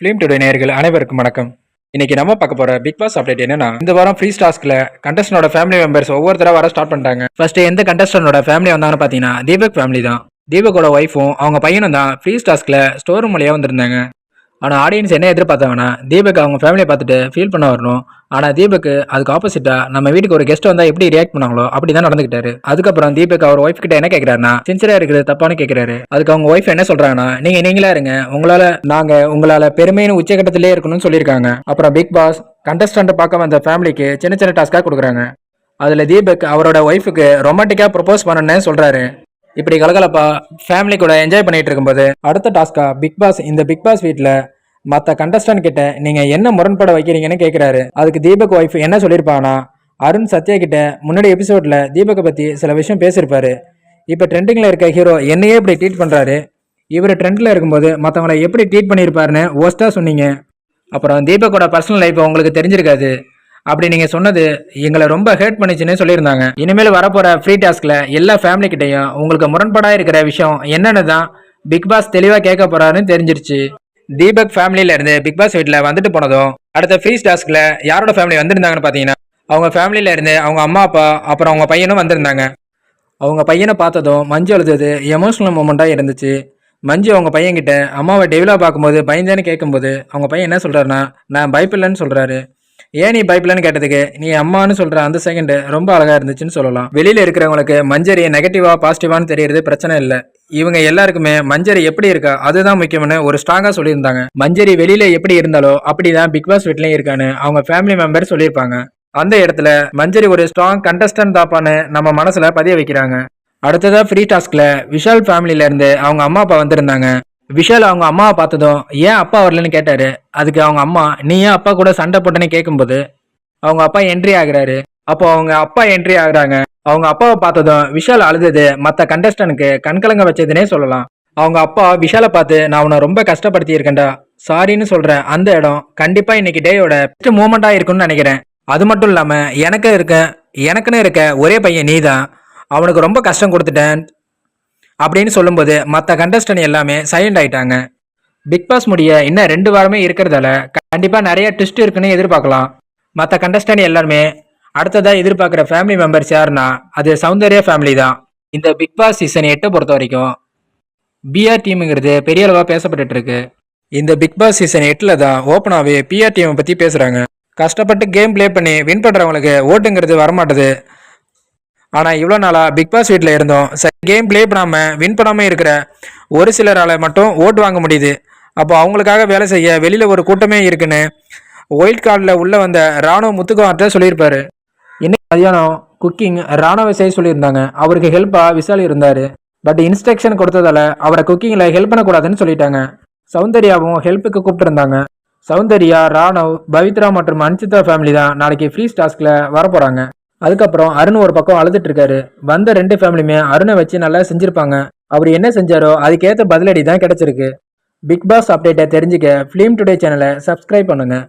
Film today நேர்கள் அனைவருக்கும் வணக்கம். இன்னைக்கு நம்ம பார்க்க போற பிக் பாஸ் அப்டேட் என்னன்னா இந்த வாரம் ஃப்ரீ ஸ்டாஸ்க்ல கண்டஸ்டனோட ஃபேமிலி மெம்பர்ஸ் ஒவ்வொருத்தரா வர ஸ்டார்ட் பண்ணிட்டாங்க. ஃபர்ஸ்ட் எந்த கண்டஸ்டனோட ஃபேமிலி வந்தாங்கன்னு பார்த்தீங்கன்னா தீபக் ஃபேமிலி தான். தீபக்கோட ஒய்ஃபும் அவங்க பையனும் தான் ஃப்ரீ ஸ்டாஸ்க்ல ஸ்டோர் ரூம் வழியா வந்திருந்தாங்க. ஆனால் ஆடியன்ஸ் என்ன எதிர்பார்த்தாங்கன்னா தீபக் அவங்க ஃபேமிலியை பார்த்துட்டு ஃபீல் பண்ண வரணும். ஆனால் தீபக் அதுக்கு ஆப்போசிட்டாக நம்ம வீட்டுக்கு ஒரு கெஸ்ட் வந்தால் எப்படி ரியாக்ட் பண்ணாங்களோ அப்படி தான் நடந்துக்கிட்டாரு அதுக்கப்புறம் தீபக் அவர் ஒய்ஃப் கிட்ட என்ன கேட்குறாருன்னா சின்சராக இருக்கிறது தப்பான்னு கேட்குறாரு அதுக்கு அவங்க ஒய்ஃப் என்ன சொல்கிறாங்கன்னா நீங்கள் நீங்களா இருங்க. உங்களால் நாங்கள் உங்களால் பெருமைன்னு உச்சகட்டத்திலே இருக்கணும்னு சொல்லியிருக்காங்க. அப்புறம் பிக் பாஸ் கண்டஸ்டன்ட் பார்க்க வந்த ஃபேமிலிக்கு சின்ன சின்ன டாஸ்க்காக கொடுக்குறாங்க. அதில் தீபக் அவரோட ஒய்ஃபுக்கு ரொமான்டிக்காக ப்ரொபோஸ் பண்ணணுன்னு சொல்கிறாரு இப்படி கலகலப்பா ஃபேமிலி கூட என்ஜாய் பண்ணிட்டு இருக்கும்போது அடுத்த டாஸ்கா பிக் பாஸ் இந்த பிக் பாஸ் வீட்டில் மற்ற கண்டஸ்டன்ட் கிட்ட நீங்க என்ன முரண்பட வைக்கிறீங்கன்னு கேட்குறாரு அதுக்கு தீபக் ஒய்ஃப் என்ன சொல்லியிருப்பாங்கன்னா அருண் சத்யா கிட்ட முன்னாடி எபிசோட்ல தீபக்கை பத்தி சில விஷயம் பேசியிருப்பாரு இப்போ ட்ரெண்டிங்ல இருக்க ஹீரோ என்னையே இப்படி ட்ரீட் பண்றாரு. இவர் ட்ரெண்ட்ல இருக்கும்போது மற்றவங்கள எப்படி ட்ரீட் பண்ணியிருப்பாருன்னு ஓஸ்டா சொன்னீங்க. அப்புறம் தீபக்கோட பர்சனல் லைஃப் உங்களுக்கு தெரிஞ்சிருக்காது. அப்படி நீங்க சொன்னது எங்களை ரொம்ப ஹேர்ட் பண்ணிச்சுன்னு சொல்லியிருந்தாங்க. இனிமேல் வரப்போற ஃப்ரீ டாஸ்க்ல எல்லா ஃபேமிலி கிட்டையும் உங்களுக்கு முரண்பாடாக இருக்கிற விஷயம் என்னன்னு தான் பிக் பாஸ் தெளிவா கேட்க போறாருன்னு தெரிஞ்சிருச்சு. தீபக் ஃபேமிலியில இருந்து பிக் பாஸ் வீட்டில் வந்துட்டு போனதும் அடுத்த ஃப்ரீ டாஸ்க்ல யாரோட ஃபேமிலி வந்திருந்தாங்கன்னு பார்த்தீங்கன்னா அவங்க ஃபேமிலியில இருந்து அவங்க அம்மா அப்பா அப்புறம் அவங்க பையனும் வந்திருந்தாங்க. அவங்க பையனை பார்த்ததும் மஞ்சு அழுதது எமோஷனல் மூமெண்ட்டாக இருந்துச்சு. மஞ்சு அவங்க பையன்கிட்ட அம்மாவை டெவிலாக பார்க்கும்போது பயந்தேன்னு கேட்கும்போது அவங்க பையன் என்ன சொல்கிறாருன்னா நான் பயப்பில்லைன்னு சொல்கிறாரு ஏன் நீ பைப்லன்னு கேட்டதுக்கு நீ அம்மான்னு சொல்கிற அந்த செகண்ட் ரொம்ப அழகாக இருந்துச்சுன்னு சொல்லலாம். வெளியில் இருக்கிறவங்களுக்கு மஞ்சரி நெகட்டிவா பாசிட்டிவான்னு தெரியறது பிரச்சனை இல்லை. இவங்க எல்லாருக்குமே மஞ்சரி எப்படி இருக்கா அதுதான் முக்கியம்னு ஒரு ஸ்ட்ராங்காக சொல்லியிருந்தாங்க. மஞ்சரி வெளியில் எப்படி இருந்தாலோ அப்படிதான் பிக் பாஸ் வீட்லேயும் இருக்கான்னு அவங்க ஃபேமிலி மெம்பர் சொல்லியிருப்பாங்க. அந்த இடத்துல மஞ்சரி ஒரு ஸ்ட்ராங் கண்டஸ்டன்ட் தாப்பான்னு நம்ம மனசுல பதிய வைக்கிறாங்க. அடுத்ததா ஃப்ரீ டாஸ்க்ல விஷால் ஃபேமிலியில இருந்து அவங்க அம்மா அப்பா வந்திருந்தாங்க. விஷால் அவங்க அம்மாவை பார்த்ததும் ஏன் அப்பா வரலன்னு கேட்டாரு. அதுக்கு அவங்க அம்மா நீ ஏன் அப்பா கூட சண்டை போட்டேன்னு கேட்கும்போது அவங்க அப்பா என்ட்ரி ஆகுறாரு. அப்போ அவங்க அப்பா என்ட்ரி ஆகுறாங்க. அவங்க அப்பாவை பார்த்ததும் விஷால் அழுதது மற்ற கண்டஸ்டனுக்கு கண்கலங்க வச்சதுனே சொல்லலாம். அவங்க அப்பா விஷாலை பார்த்து நான் உன்னை ரொம்ப கஷ்டப்படுத்தி இருக்கேன்டா. சாரின்னு சொல்றேன் அந்த இடம் கண்டிப்பா இன்னைக்கு டேயோட பெஸ்ட் மூமெண்டா இருக்கும்னு நினைக்கிறேன். அது மட்டும் இல்லாம எனக்கு இருக்க எனக்குன்னு இருக்க ஒரே பையன் நீதான். அவனுக்கு ரொம்ப கஷ்டம் கொடுத்துட்டேன். அப்படின்னு சொல்லும்போது மற்ற கண்டஸ்டன் எல்லாமே சைலண்ட் ஆயிட்டாங்க. பிக் பாஸ் முடிய இன்னும் ரெண்டு வாரமே இருக்கிறதால கண்டிப்பாக நிறைய ட்விஸ்ட் இருக்குன்னு எதிர்பார்க்கலாம். மற்ற கண்டஸ்டன் எல்லாருமே அடுத்ததாக எதிர்பார்க்குற ஃபேமிலி மெம்பர்ஸ் யாருன்னா அது சௌந்தர்யா ஃபேமிலி தான். இந்த பிக் பாஸ் சீசன் எட்டை பொறுத்த வரைக்கும் பிஆர் டீமுங்கிறது பெரிய அளவாக பேசப்பட்டுட்டு இருக்கு. இந்த பிக் பாஸ் சீசன் எட்டில் தான் ஓப்பனாகவே பிஆர் டீமை பற்றி பேசுகிறாங்க கஷ்டப்பட்டு கேம் ப்ளே பண்ணி வின் பண்ணுறவங்களுக்கு ஓட்டுங்கிறது வரமாட்டுது. ஆனால் இவ்வளோ நாளாக பிக் பாஸ் வீட்டில் இருந்தோம். சரி கேம் ப்ளே பண்ணாமல் வின் பண்ணாமல் இருக்கிற ஒரு சிலரால் மட்டும் ஓட்டு வாங்க முடியுது. அப்போ அவங்களுக்காக வேலை செய்ய வெளியில் ஒரு கூட்டமே இருக்குன்னு ஒயிட் கார்டில் உள்ளே வந்த ராணுவ முத்துக்குமார்ட்ட சொல்லியிருப்பாரு. இன்னைக்கு மதியானம் குக்கிங் ராணுவ செய்ய சொல்லியிருந்தாங்க. அவருக்கு ஹெல்ப்பாக விசால் இருந்தார். பட் இன்ஸ்ட்ரக்ஷன் கொடுத்ததால அவரை குக்கிங்கில் ஹெல்ப் பண்ணக்கூடாதுன்னு சொல்லிட்டாங்க. சௌந்தர்யாவும் ஹெல்ப்புக்கு கூப்பிட்டுருந்தாங்க. சௌந்தர்யா ராணவ் பவித்ரா மற்றும் அன்சிதா ஃபேமிலி தான் நாளைக்கு ஃப்ரீ டாஸ்கில் வரப்போகிறாங்க அதுக்கப்புறம் அருண் ஒரு பக்கம் அழுதுட்டு இருக்காரு வந்த ரெண்டு ஃபேமிலியுமே அருணை வச்சு நல்லா செஞ்சிருப்பாங்க. அவர் என்ன செஞ்சாரோ அதுக்கேற்ற பதிலடி தான் கிடைச்சிருக்கு. பிக் பாஸ் அப்டேட்டை தெரிஞ்சுக்க ஃபிலிம் டுடே சேனலை சப்ஸ்கிரைப் பண்ணுங்கள்